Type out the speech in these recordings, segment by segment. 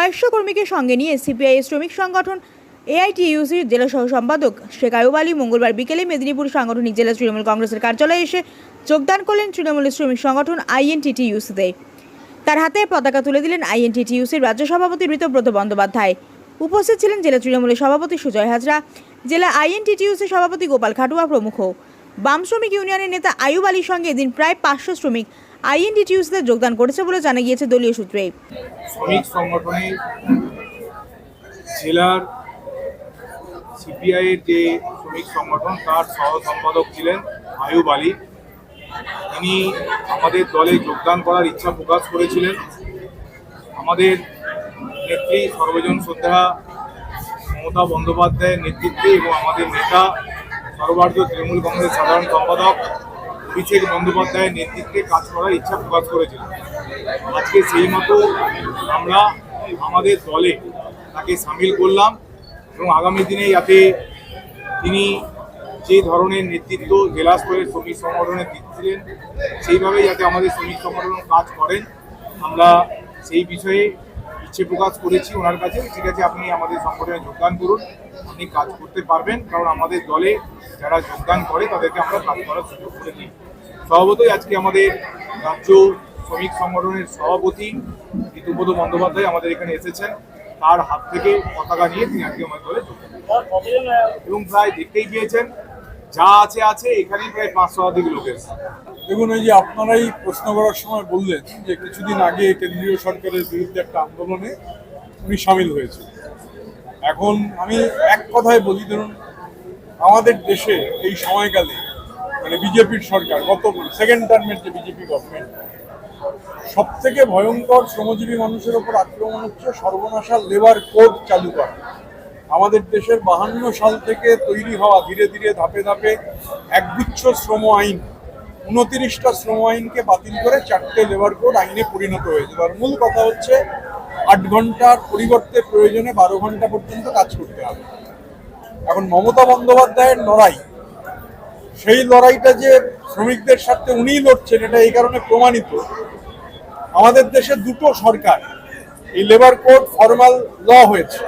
কয়েকশো কর্মীকে সঙ্গে নিয়ে সিপিআই শ্রমিক সংগঠন এআইটিইউসির জেলা সহ সম্পাদক শেখ আয়ুব আলী মঙ্গলবার বিকেলে মেদিনীপুর সাংগঠনিক জেলা তৃণমূল কংগ্রেসের কার্যালয়ে এসে যোগদান করলেন তৃণমূল শ্রমিক সংগঠন আইএনটিটিইউসিতে। তার হাতে পতাকা তুলে দিলেন আইএনটিটিইউসির রাজ্য সভাপতি ঋতব্রত বন্দ্যোপাধ্যায়। উপস্থিত ছিলেন জেলা তৃণমূলের সভাপতি সুজয় হাজরা, জেলা আইএনটিটিইউসি সভাপতি গোপাল খাটুয়া প্রমুখ। বাম শ্রমিক ইউনিয়নের নেতা আয়ুব আলীর সঙ্গে এদিন প্রায় পাঁচশো শ্রমিক আইএনটিটিইউসিতে যোগদান করেছে বলে জানা গিয়েছে দলীয় সূত্রে। শ্রমিক সংগঠনের জেলার সিপিআইয়ের যে শ্রমিক সংগঠন, তার সহ সম্পাদক ছিলেন আয়ুব আলী। তিনি আমাদের দলে যোগদান করার ইচ্ছা প্রকাশ করেছিলেন। আমাদের নেত্রী সর্বজন শ্রদ্ধা মমতা বন্দ্যোপাধ্যায়ের নেতৃত্বে এবং আমাদের নেতা সর্বভারতীয় তৃণমূল কংগ্রেস সাধারণ সম্পাদক অভিষেক বন্দ্যোপাধ্যায়ের নেতৃত্বে কাজ করার ইচ্ছা প্রকাশ করেছিলেন। আজকে সেই মতো আমরা আমাদের দলে তাকে সামিল করলাম এবং আগামী দিনে যাতে তিনি যে ধরনের নেতৃত্ব জেলা স্তরের শ্রমিক সংগঠনে দিচ্ছিলেন সেইভাবে যাতে আমাদের শ্রমিক সংগঠন কাজ করেন। আমরা সেই বিষয়ে ইচ্ছে প্রকাশ করেছি ওনার কাছে, ঠিক আছে, আপনি আমাদের সংগঠনে যোগদান করুন, আপনি কাজ করতে পারবেন, কারণ আমাদের দলে যারা যোগদান করে তাদেরকে আমরা কাজ করার সুযোগ করে দিই স্বভাবতই আজকে আমাদের রাজ্য শ্রমিক সংগঠনের সভাপতি ঋতুপদ বন্দ্যোপাধ্যায় আমাদের এখানে এসেছেন তার হাত থেকে পতাকা নিয়ে তিনি আজকে আমাদের দলে যোগদান। এবং প্রায় দেখতেই পেয়েছেন যা আছে আছে এখানে প্রায় পাঁচ শতাধিক লোক এসেছে দেখুন, এই যে আপনারাই প্রশ্ন করার সময় বললেন যে কিছুদিন আগে কেন্দ্রীয় সরকারের বিরুদ্ধে একটা আন্দোলনে উনি সামিল হয়েছে। এখন আমি এক কথায় বলি, ধরুন, আমাদের দেশে এই সময়কালে মানে বিজেপির সরকার, গত সেকেন্ড টার্মের যে বিজেপি গভর্নমেন্ট সব থেকে ভয়ঙ্কর শ্রমজীবী মানুষের ওপর আক্রমণ হচ্ছে সর্বনাশা লেবার কোড চালু করা। আমাদের দেশের বাহান্ন সাল থেকে তৈরি হওয়া ধীরে ধীরে ধাপে ধাপে একগুচ্ছ শ্রম আইন, উনতিরিশটা শ্রম আইনকে বাতিল করে চারটে লেবার কোড আইনে পরিণত হয়েছে। তার মূল কথা হচ্ছে, আট ঘণ্টার পরিবর্তে প্রয়োজনে বারো ঘণ্টা পর্যন্ত কাজ করতে হবে। এখন মমতা বন্দ্যোপাধ্যায়ের লড়াই, সেই লড়াইটা যে শ্রমিকদের স্বার্থে উনিই লড়ছেন, এটা এই কারণে প্রমাণিত। আমাদের দেশে দুটো সরকার, এই লেবার কোড ফর্মাল ল হয়েছে।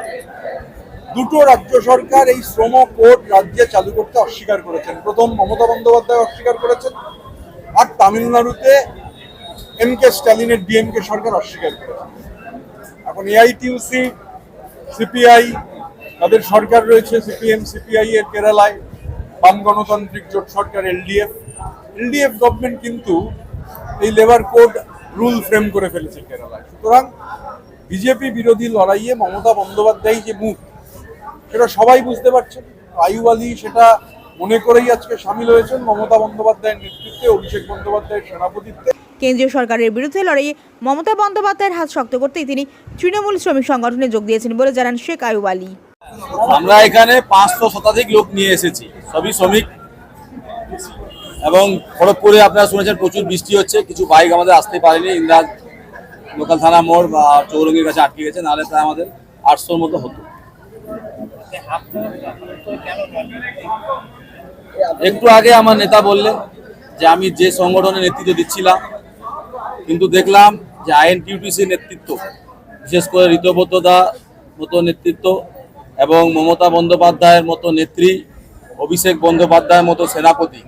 দুটো রাজ্য সরকার এই শ্রম কোড রাজ্যে চালু করতে অস্বীকার করেছেন। প্রথম মমতা বন্দ্যোপাধ্যায় অস্বীকার করেছেন আর তামিলনাড়ুতে এম কে স্ট্যালিনের ডিএমকে সরকার অস্বীকার করেছে এখন এআইটিউসি সিপিআই তাদের সরকার রয়েছে সিপিএম সিপিআই এর কেরালায়, বাম গণতান্ত্রিক জোট সরকার এলডিএফ এলডিএফ গভর্নমেন্ট কিন্তু এই লেবার কোড রুল ফ্রেম করে ফেলেছে কেরালায়। সুতরাং বিজেপি বিরোধী লড়াইয়ে মমতা বন্দ্যোপাধ্যায় যে মুখ সেটা সবাই বুঝতে পারছেন। আয়ুব আলী সেটা মনে করেই আজকে সামিল হয়েছেন মমতা বন্দ্যোপাধ্যায়ের নেতৃত্বে অভিষেক বন্দ্যোপাধ্যায়ের সেনাপতিত্বে। কেন্দ্রীয় সরকারের বিরুদ্ধে লড়াইয়ে মমতা বন্দ্যোপাধ্যায়ের হাত শক্ত করতেই তিনি তৃণমূল শ্রমিক সংগঠনে যোগ দিয়েছেন বলে জানান শেখ আয়ুব আলী। আমরা এখানে পাঁচশো শতাধিক লোক নিয়ে এসেছি সবই শ্রমিক। এবং খড়গপুরে আপনারা শুনেছেন প্রচুর বৃষ্টি হচ্ছে কিছু বাইক আমাদের আসতে পারেনি ইন্দ্রাজ লোকাল থানা মোড় বা চৌরঙ্গির কাছে আটকে গেছে নাহলে প্রায় আমাদের আটশোর মতো হতো। একটু আগে আমার নেতা বললেন যে আমি যে সংগঠনের নেতৃত্ব দিচ্ছিলাম, কিন্তু দেখলাম যে আইএনটিউটিসির নেতৃত্ব, বিশেষ করে ঋতব্রত দা মতো নেতৃত্ব এবং মমতা বন্দ্যোপাধ্যায়ের মতো নেত্রী, অভিষেক বন্দ্যোপাধ্যায়ের মতো সেনাপতি,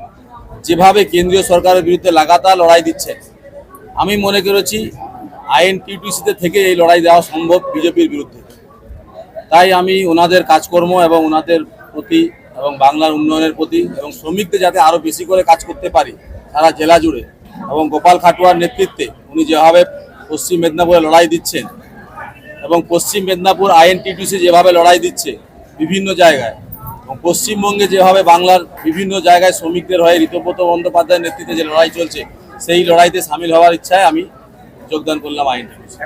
যেভাবে কেন্দ্রীয় সরকারের বিরুদ্ধে লাগাতার লড়াই দিচ্ছে, আমি মনে করেছি আইএনটিউটিসিতে থেকে এই লড়াই দেওয়া সম্ভব বিজেপির বিরুদ্ধে। তাই আমি ওনাদের কাজকর্ম এবং ওনাদের প্রতি এবং বাংলার উন্নয়নের প্রতি এবং শ্রমিকদের যাতে আরও বেশি করে কাজ করতে পারি, সারা জেলা জুড়ে এবং গোপাল খাটুয়ার নেতৃত্বে উনি যেভাবে পশ্চিম মেদিনীপুরে লড়াই দিচ্ছেন এবং পশ্চিম মেদিনীপুর আইএনটিটিসি যেভাবে লড়াই দিচ্ছে বিভিন্ন জায়গায় এবং পশ্চিমবঙ্গে যেভাবে বাংলার বিভিন্ন জায়গায় শ্রমিকদের হয়ে ঋতব্রত বন্দ্যোপাধ্যায়ের নেতৃত্বে যে লড়াই চলছে, সেই লড়াইতে সামিল হওয়ার ইচ্ছায় আমি যোগদান করলাম আইএনটিটিসি